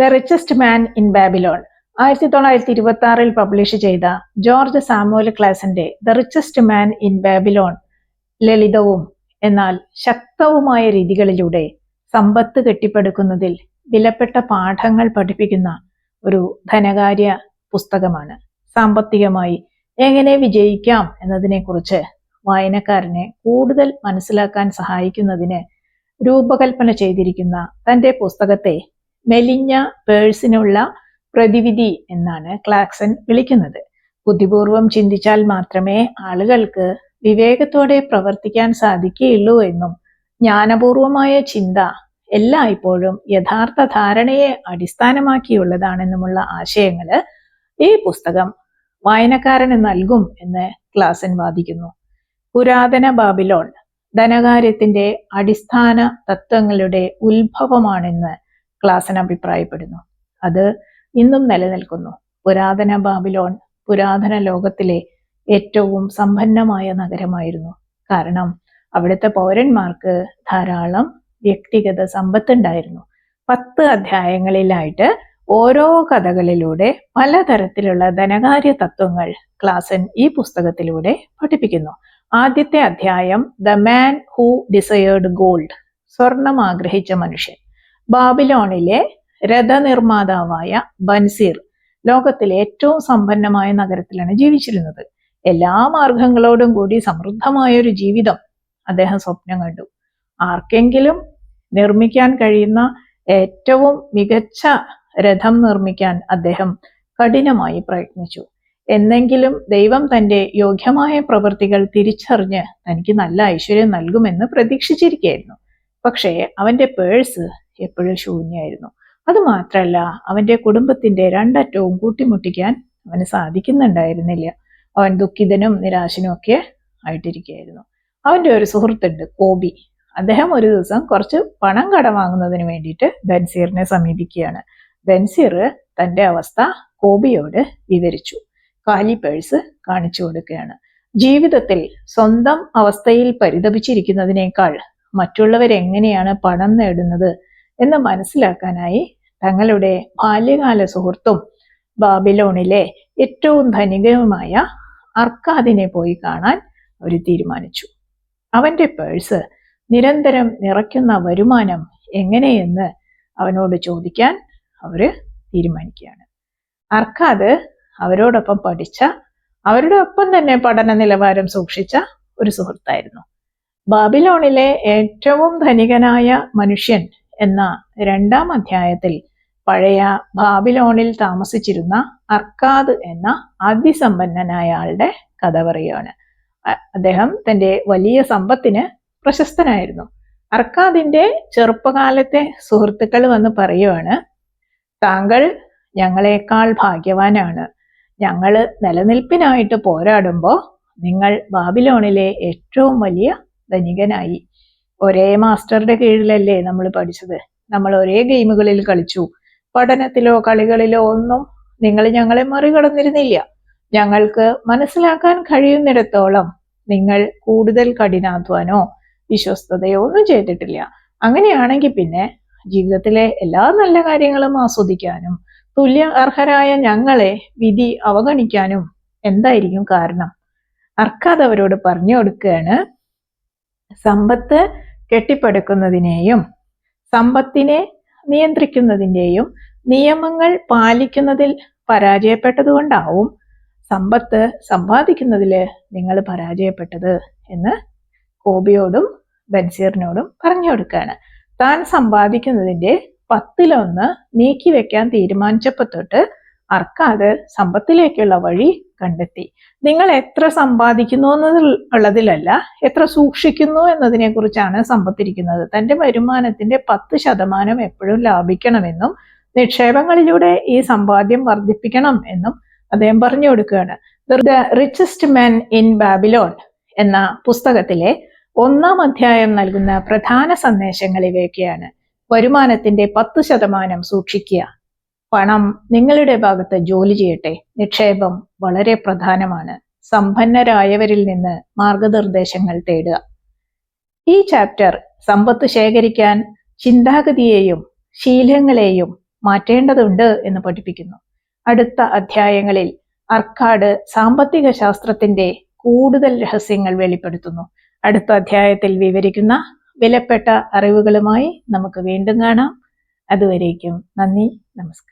The richest man in Babylon ആയിരത്തി തൊള്ളായിരത്തി ഇരുപത്തി ആറിൽ പബ്ലിഷ് ചെയ്ത ജോർജ് സാമുവൽ ക്ലാസിന്റെ the richest man in Babylon ലളിതവും എന്നാൽ ശക്തവുമായ രീതികളിലൂടെ സമ്പത്ത് കെട്ടിപ്പടുക്കുന്നതിൽ വിലപ്പെട്ട പാഠങ്ങൾ പഠിപ്പിക്കുന്ന ഒരു ധനകാര്യ പുസ്തകമാണ്. സാമ്പത്തികമായി എങ്ങനെ വിജയിക്കാം എന്നതിനെക്കുറിച്ച് വായനക്കാരനെ കൂടുതൽ മനസ്സിലാക്കാൻ സഹായിക്കുന്നതിന് രൂപകൽപ്പന ചെയ്തിരിക്കുന്ന തന്റെ പുസ്തകത്തെ മെലിഞ്ഞ പേഴ്സിനുള്ള പ്രതിവിധി എന്നാണ് ക്ലാക്സൺ വിളിക്കുന്നത്. ബുദ്ധിപൂർവം ചിന്തിച്ചാൽ മാത്രമേ ആളുകൾക്ക് വിവേകത്തോടെ പ്രവർത്തിക്കാൻ സാധിക്കുകയുള്ളൂ എന്നും ജ്ഞാനപൂർവമായ ചിന്ത എല്ലായ്പ്പോഴും യഥാർത്ഥ ധാരണയെ അടിസ്ഥാനമാക്കിയുള്ളതാണെന്നുമുള്ള ആശയങ്ങൾ ഈ പുസ്തകം വായനക്കാരന് നൽകും എന്ന് ക്ലാസൻ വാദിക്കുന്നു. പുരാതന ബാബിലോൺ ധനകാര്യത്തിന്റെ അടിസ്ഥാന തത്വങ്ങളുടെ ഉത്ഭവമാണെന്ന് ക്ലാസൻ അഭിപ്രായപ്പെടുന്നു. അത് ഇന്നും നിലനിൽക്കുന്നു. പുരാതന ബാബിലോൺ പുരാതന ലോകത്തിലെ ഏറ്റവും സമ്പന്നമായ നഗരമായിരുന്നു. കാരണം അവിടുത്തെ പൗരന്മാർക്ക് ധാരാളം വ്യക്തിഗത സമ്പത്തുണ്ടായിരുന്നു. പത്ത് അധ്യായങ്ങളിലായിട്ട് ഓരോ കഥകളിലൂടെ പലതരത്തിലുള്ള ധനകാര്യ തത്വങ്ങൾ ക്ലാസൻ ഈ പുസ്തകത്തിലൂടെ പഠിപ്പിക്കുന്നു. ആദ്യത്തെ അധ്യായം the man who desired gold സ്വർണം ആഗ്രഹിച്ച മനുഷ്യൻ. ബാബിലോണിലെ രഥനിർമ്മാതാവായ ബൻസീർ ലോകത്തിലെ ഏറ്റവും സമ്പന്നമായ നഗരത്തിലാണ് ജീവിച്ചിരുന്നത്. എല്ലാ മാർഗങ്ങളോടും കൂടി സമൃദ്ധമായ ഒരു ജീവിതം അദ്ദേഹം സ്വപ്നം കണ്ടു. ആർക്കെങ്കിലും നിർമ്മിക്കാൻ കഴിയുന്ന ഏറ്റവും മികച്ച രഥം നിർമ്മിക്കാൻ അദ്ദേഹം കഠിനമായി പ്രയത്നിച്ചു. എന്നെങ്കിലും ദൈവം തന്റെ യോഗ്യമായ പ്രവൃത്തികൾ തിരിച്ചറിഞ്ഞ് തനിക്ക് നല്ല ഐശ്വര്യം നൽകുമെന്ന് പ്രതീക്ഷിച്ചിരിക്കുകയായിരുന്നു പക്ഷേ അവന്റെ പേഴ്സ് എപ്പോഴും ശൂന്യമായിരുന്നു അതുമാത്രല്ല അവന്റെ കുടുംബത്തിന്റെ രണ്ടറ്റവും കൂട്ടിമുട്ടിക്കാൻ അവന് സാധിക്കുന്നുണ്ടായിരുന്നില്ല. അവൻ ദുഃഖിതനും നിരാശനും ഒക്കെ ആയിട്ടിരിക്കുകയായിരുന്നു. അവന്റെ ഒരു സുഹൃത്തുണ്ട് കോബി. അദ്ദേഹം ഒരു ദിവസം കുറച്ച് പണം കടം വാങ്ങുന്നതിന് വേണ്ടിയിട്ട് ബൻസീറിനെ സമീപിക്കുകയാണ്. ബൻസീർ തന്റെ അവസ്ഥ കോബിയോട് വിവരിച്ചു. കാലി പേഴ്സ് കാണിച്ചു കൊടുക്കുകയാണ്. ജീവിതത്തിൽ സ്വന്തം അവസ്ഥയിൽ പരിതപിച്ചിരിക്കുന്നതിനേക്കാൾ മറ്റുള്ളവരെങ്ങനെയാണ് പണം നേടുന്നത് എന്ന് മനസ്സിലാക്കാനായി തങ്ങളുടെ ബാല്യകാല സുഹൃത്തും ബാബിലോണിലെ ഏറ്റവും ധനികവുമായ അർക്കാദിനെ പോയി കാണാൻ അവർ തീരുമാനിച്ചു. അവന്റെ പേഴ്സ് നിരന്തരം നിറയ്ക്കുന്ന വരുമാനം എങ്ങനെയെന്ന് അവനോട് ചോദിക്കാൻ അവർ തീരുമാനിക്കുകയാണ്. അർക്കാദ് അവരോടൊപ്പം പഠിച്ച അവരുടെ ഒപ്പം തന്നെ പഠന നിലവാരം സൂക്ഷിച്ച ഒരു സുഹൃത്തായിരുന്നു. ബാബിലോണിലെ ഏറ്റവും ധനികനായ മനുഷ്യൻ എന്ന രണ്ടാം അധ്യായത്തിൽ പഴയ ബാബിലോണിൽ താമസിച്ചിരുന്ന അർക്കാദ് എന്ന അതിസമ്പന്നനായ ആളുടെ കഥ പറയുകയാണ്. അദ്ദേഹം തന്റെ വലിയ സമ്പത്തിന് പ്രശസ്തനായിരുന്നു. അർക്കാദിന്റെ ചെറുപ്പകാലത്തെ സുഹൃത്തുക്കൾ വന്ന് പറയുവാണ് താങ്കൾ ഞങ്ങളെക്കാൾ ഭാഗ്യവാനാണ്. ഞങ്ങൾ നിലനിൽപ്പിനായിട്ട് പോരാടുമ്പോൾ നിങ്ങൾ ബാബിലോണിലെ ഏറ്റവും വലിയ ധനികനായി. ഒരേ മാസ്റ്ററുടെ കീഴിലല്ലേ നമ്മൾ പഠിച്ചത്. നമ്മൾ ഒരേ ഗെയിമുകളിൽ കളിച്ചു. പഠനത്തിലോ കളികളിലോ ഒന്നും നിങ്ങൾ ഞങ്ങളെ മറികടന്നിരുന്നില്ല. ഞങ്ങൾക്ക് മനസ്സിലാക്കാൻ കഴിയുന്നിടത്തോളം നിങ്ങൾ കൂടുതൽ കഠിനാധ്വാനോ വിശ്വസ്തതയോ ഒന്നും ചെയ്തിട്ടില്ല. അങ്ങനെയാണെങ്കിൽ പിന്നെ ജീവിതത്തിലെ എല്ലാ നല്ല കാര്യങ്ങളും ആസ്വദിക്കാനും തുല്യ അർഹരായ ഞങ്ങളെ വിധി അവഗണിക്കാനും എന്തായിരിക്കും കാരണം? അർക്കാദ് അവരോട് പറഞ്ഞു കൊടുക്കുകയാണ് സമ്പത്ത് കെട്ടിപ്പടുക്കുന്നതിനെയും സമ്പത്തിനെ നിയന്ത്രിക്കുന്നതിന്റെയും നിയമങ്ങൾ പാലിക്കുന്നതിൽ പരാജയപ്പെട്ടതുകൊണ്ടാവും സമ്പത്ത് സമ്പാദിക്കുന്നതിൽ നിങ്ങൾ പരാജയപ്പെട്ടത് എന്ന് കോബിയോടും ബൻസീറിനോടും പറഞ്ഞു കൊടുക്കുകയാണ് താൻ സമ്പാദിക്കുന്നതിന്റെ പത്തിലൊന്ന് നീക്കി വെക്കാൻ തീരുമാനിച്ചപ്പോൾ തൊട്ട് അർക്കാത് സമ്പത്തിലേക്കുള്ള വഴി കണ്ടെത്തി. നിങ്ങൾ എത്ര സമ്പാദിക്കുന്നു എന്നുള്ളതിലല്ല എത്ര സൂക്ഷിക്കുന്നു എന്നതിനെ കുറിച്ചാണ് സമ്പത്തിരിക്കുന്നത്. തന്റെ വരുമാനത്തിന്റെ പത്ത് ശതമാനം എപ്പോഴും ലാഭിക്കണമെന്നും നിക്ഷേപങ്ങളിലൂടെ ഈ സമ്പാദ്യം വർദ്ധിപ്പിക്കണം എന്നും അദ്ദേഹം പറഞ്ഞു കൊടുക്കുകയാണ്. The richest men in Babylon എന്ന പുസ്തകത്തിലെ ഒന്നാം അധ്യായം നൽകുന്ന പ്രധാന സന്ദേശങ്ങൾ ഇവയൊക്കെയാണ്. വരുമാനത്തിന്റെ പത്ത് ശതമാനം സൂക്ഷിക്കുക. പണം നിങ്ങളുടെ ഭാഗത്ത് ജോലി ചെയ്യട്ടെ. നിക്ഷേപം വളരെ പ്രധാനമാണ്. സമ്പന്നരായവരിൽ നിന്ന് മാർഗനിർദ്ദേശങ്ങൾ തേടുക. ഈ ചാപ്റ്റർ സമ്പത്ത് ശേഖരിക്കാൻ ചിന്താഗതിയെയും ശീലങ്ങളെയും മാറ്റേണ്ടതുണ്ട് എന്ന് പഠിപ്പിക്കുന്നു. അടുത്ത അധ്യായങ്ങളിൽ അർക്കാട് സാമ്പത്തിക ശാസ്ത്രത്തിന്റെ കൂടുതൽ രഹസ്യങ്ങൾ വെളിപ്പെടുത്തുന്നു. അടുത്ത അധ്യായത്തിൽ വിവരിക്കുന്ന വിലപ്പെട്ട അറിവുകളുമായി നമുക്ക് വീണ്ടും കാണാം. അതുവരേക്കും നന്ദി നമസ്കാരം.